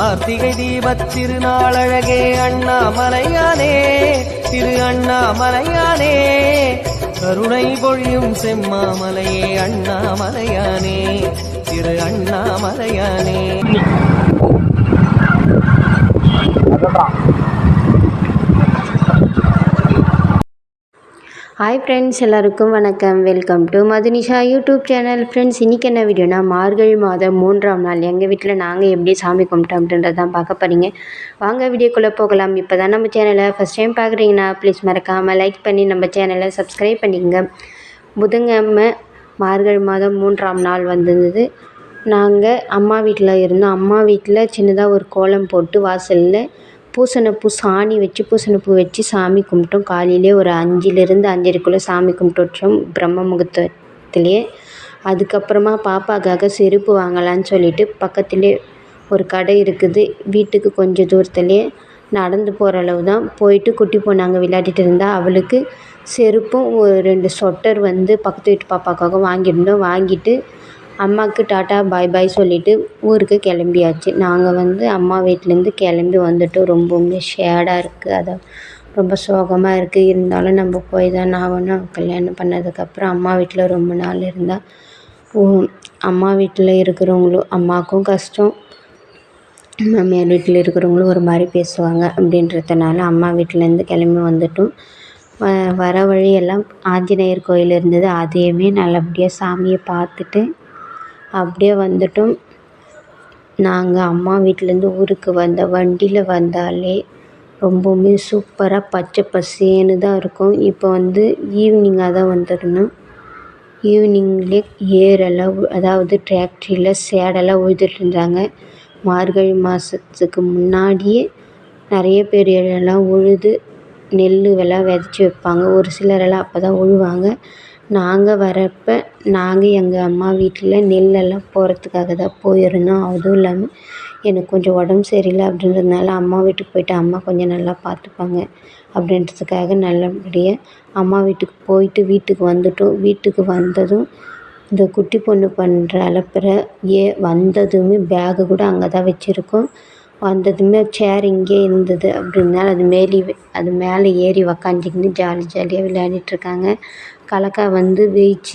கார்த்திகை தீபத் திருநாளழகே அண்ணாமலையானே திரு அண்ணாமலையானே கருணை பொழியும் செம்மாமலையே அண்ணாமலையானே திரு அண்ணாமலையானே. ஹாய் ஃப்ரெண்ட்ஸ் எல்லாருக்கும் வணக்கம். Welcome to Madhunisha YouTube channel friends இன்றைக்கி என்ன வீடியோனா மார்கழி மாதம் மூன்றாம் நாள். எங்கள் வீட்டில் நாங்கள் எப்படி சாமி கும்பிட்டோம் அப்படின்றத தான் பார்க்க போகிறீங்க வாங்க வீடியோக்குள்ளே போகலாம். இப்போ தான் நம்ம சேனலை ஃபஸ்ட் டைம் பார்க்குறீங்கன்னா ப்ளீஸ் மறக்காமல் லைக் பண்ணி நம்ம சேனலை சப்ஸ்கிரைப் பண்ணிக்கோங்க. புதன்கிழமை மார்கழி மாதம் மூன்றாம் நாள் வந்திருந்தது நாங்கள் அம்மா வீட்டில் இருந்தோம். அம்மா வீட்டில் சின்னதாக ஒரு கோலம் போட்டு வாசலில் பூசணிப்பூ சாணி வச்சு பூசணிப்பூ வச்சு சாமி கும்பிட்டோம். காலையிலே ஒரு அஞ்சுலேருந்து அஞ்சரைக்குள்ளே சாமி கும்பிட்டு வச்சோம் பிரம்ம முகூர்த்தத்துலேயே அதுக்கப்புறமா பாப்பாக்காக செருப்பு வாங்கலான்னு சொல்லிட்டு பக்கத்துலேயே ஒரு கடை இருக்குது. வீட்டுக்கு கொஞ்சம் தூரத்துலேயே நடந்து போகிற அளவு தான். போயிட்டு குட்டி பொண்ணாங்க விளையாடிட்டு இருந்தால் அவளுக்கு செருப்பும் ஒரு ரெண்டு சொட்டர் வந்து பக்கத்து வீட்டு பாப்பாக்காக வாங்கியிருந்தோம். வாங்கிட்டு அம்மாவுக்கு டாட்டா பாய் பாய் சொல்லிவிட்டு ஊருக்கு கிளம்பியாச்சு. நாங்கள் வந்து அம்மா வீட்டிலேருந்து கிளம்பி வந்துட்டோம். ரொம்பவுமே ஷேடாக இருக்குது அதான் ரொம்ப சோகமாக இருக்குது இருந்தாலும் நம்ம போய் தான் ஆகணும். கல்யாணம் பண்ணதுக்கப்புறம் அம்மா வீட்டில் ரொம்ப நாள் இருந்தால் அம்மா வீட்டில் இருக்கிறவங்களும் அம்மாவுக்கும் கஷ்டம். மாமியார் வீட்டில் இருக்கிறவங்களும் ஒரு மாதிரி பேசுவாங்க அப்படின்றதுனால அம்மா வீட்டிலேருந்து கிளம்பி வந்துட்டோம். வ வர வழியெல்லாம் ஆஞ்சநேயர் கோயில் இருந்தது அதையுமே நல்லபடியாக சாமியை பார்த்துட்டு அப்படியே வந்துட்டோம். நாங்கள் அம்மா வீட்டிலேருந்து ஊருக்கு வந்த வண்டியில் வந்தாலே ரொம்பவுமே சூப்பராக பச்சை பசேன்னு தான் இருக்கும். இப்போ வந்து ஈவினிங்காக தான் வந்துடணும். ஈவினிங்லே ஏரெல்லாம் அதாவது டிராக்டரியில் சேடெல்லாம் உழுதுட்டு இருந்தாங்க. மார்கழி மாதத்துக்கு முன்னாடியே நிறைய பேர் எல்லாம் உழுது நெல் எல்லாம் விதைச்சி வைப்பாங்க. ஒரு சிலரெல்லாம் அப்போ தான் உழுவாங்க. நாங்கள் வரப்போ நாங்கள் எங்கள் அம்மா வீட்டில் நெல்லெல்லாம் போடுறதுக்காக தான் போயிருந்தோம். அதுவும் இல்லாமல் எனக்கு கொஞ்சம் உடம்பு சரியில்லை அப்படின்றதுனால அம்மா வீட்டுக்கு போயிட்டு அம்மா கொஞ்சம் நல்லா பார்த்துப்பாங்க அப்படின்றதுக்காக நல்லபடியாக அம்மா வீட்டுக்கு போய்ட்டு வீட்டுக்கு வந்துவிட்டோம் வீட்டுக்கு வந்ததும் இந்த குட்டி பொண்ணு பண்ணுற அலப்பற ஏ வந்ததுமே பேகு கூட அங்கே தான் வச்சுருக்கோம். வந்ததுமே சேர் இங்கே இருந்தது அப்படின்னால அது மேலே அது மேலே ஏறி உக்காந்துக்கின்னு ஜாலி ஜாலியாக விளையாடிட்டு இருக்காங்க வந்து வெயிச்சு.